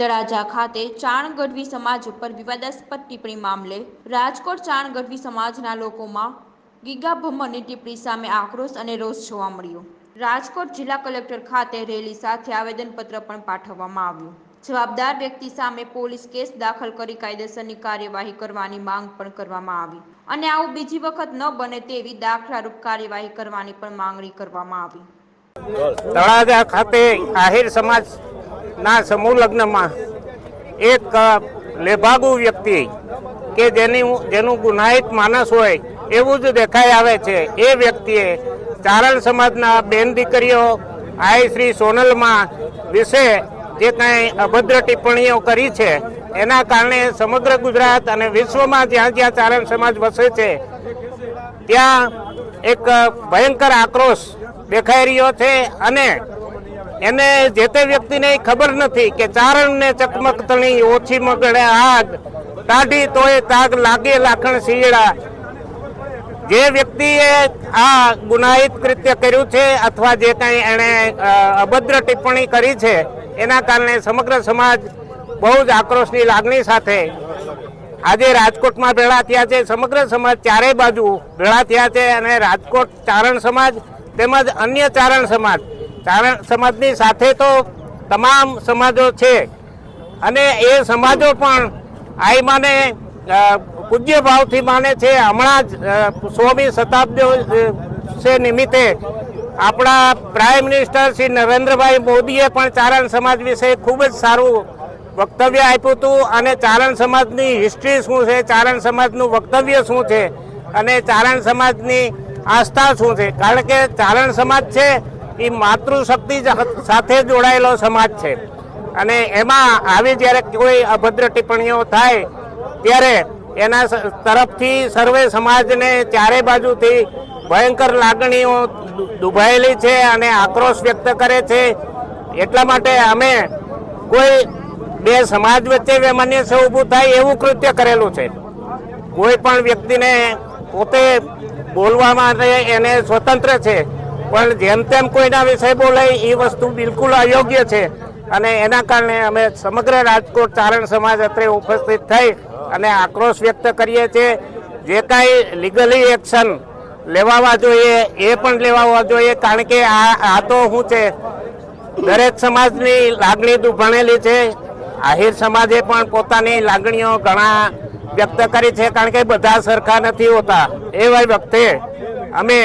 તળાજા ખાતે ચાણ ગઢવી સમાજ ઉપર વિવાદાસ્પદ ટિપ્પણી મામલે રાજકોટ ચાણ ગઢવી સમાજના લોકોમાં ગીગા ભમ્મરની ટિપ્પણી સામે આક્રોશ અને રોષ જોવા મળ્યો. રાજકોટ જિલ્લા કલેક્ટર ખાતે રેલી સાથે આવેદનપત્ર પણ પાઠવવામાં આવ્યું. જવાબદાર વ્યક્તિ સામે પોલીસ કેસ દાખલ કરી કાયદેસરની કાર્યવાહી કરવાની માંગ પણ કરવામાં આવી અને આવું બીજી વખત ન બને તેવી દાખલારૂપ કાર્યવાહી કરવાની પણ માંગણી કરવામાં આવી. તળાજા ખાતે આહિર સમાજના સમૂહ લગ્નમાં. એક લેભાગુ વ્યક્તિ કે જેની જેનું ગુનાહિત માનસ હોય, એવું જ દેખાઈ આવે છે. એ વ્યક્તિએ ચારણ સમાજના બેન દીકરીઓ, આઈ શ્રી સોનલમાં વિશે જે કાંઈ અભદ્ર ટિપ્પણીઓ કરી છે, એના કારણે સમગ્ર ગુજરાત અને વિશ્વમાં જ્યાં જ્યાં ચારણ સમાજ વસે છે, ત્યાં એક ભયંકર આક્રોશ દેખાઈ રહ્યો છે અને એને જે તે વ્યક્તિને ખબર નથી કે ચારણને ચકમક તણી ઓછી મગળે આગ કાઢી તોય તાગ લાગે લાખણ શિયળા જે વ્યક્તિએ આ ગુનાહિત કૃત્ય કર્યું છે અથવા જે કંઈ એણે અભદ્ર ટિપ્પણી કરી છે, એના કારણે સમગ્ર સમાજ બહુ જ આક્રોશની લાગણી સાથે આજે રાજકોટમાં ભેળા થયા છે. સમગ્ર સમાજ ચારેય બાજુ ભેળા થયા છે અને રાજકોટ ચારણ સમાજ તેમજ અન્ય ચારણ સમાજ ચારણ સમાજની સાથે તો તમામ સમાજો છે. અને એ સમાજો પણ આઈ માને અ, પૂજ્ય ભાવથી માને છે. હમણાં જ સોમી શતાબ્દી છે નિમિત્તે આપણા પ્રાઇમ મિનિસ્ટર શ્રી નરેન્દ્રભાઈ મોદીએ પણ ચારણ સમાજ વિશે ખૂબ જ સારું વક્તવ્ય આપ્યું હતું અને ચારણ સમાજની હિસ્ટ્રી શું છે ચારણ સમાજનું વક્તવ્ય શું છે અને ચારણ સમાજની આસ્થા શું છે. કારણ કે ચારણ સમાજ છે એ માતૃશક્તિ સાથે જોડાયેલો સમાજ છે. અને એમાં આવી જ્યારે કોઈ અભદ્ર ટિપ્પણીઓ થાય, ત્યારે એના તરફથી સર્વે સમાજને ચારે બાજુથી ભયંકર લાગણીઓ દુભાયેલી છે અને આક્રોશ વ્યક્ત કરે છે. એટલા માટે અમે કોઈ બે સમાજ વચ્ચે વૈમનસ્ય ઊભું થાય એવું કૃત્ય કરેલું છે. કોઈ પણ વ્યક્તિને પોતે બોલવા માટે એને સ્વતંત્ર છે. પણ જેમ તેમ કોઈના વિષય બોલે એ વસ્તુ બિલકુલ અયોગ્ય છે. અને એના કારણે અમે સમગ્ર રાજકોટ ચારણ સમાજ અત્રે ઉપસ્થિત થઈ અને આક્રોશ વ્યક્ત કરીએ છીએ. જે કાંઈ લીગલી એક્શન લેવાવા જોઈએ, એ પણ લેવાવા જોઈએ, કારણ કે આ આ તો શું છે? દરેક સમાજની લાગણી દુભાણેલી છે. આહિર સમાજે પણ પોતાની લાગણીઓ ઘણા વ્યક્ત કરી છે, કારણ કે બધા સરખા નથી હોતા. એવા વખતે અમે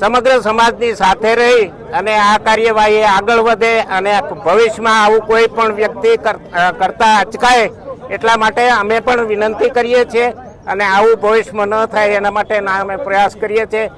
સમગ્ર સમાજની સાથે રહી અને આ કાર્યવાહી આગળ વધે અને ભવિષ્યમાં આવું કોઈ પણ વ્યક્તિ કરતા અચકાય એટલા માટે અમે પણ વિનંતી કરીએ છીએ અને આવું ભવિષ્યમાં ન થાય એના માટે અમે પ્રયાસ કરીએ છીએ.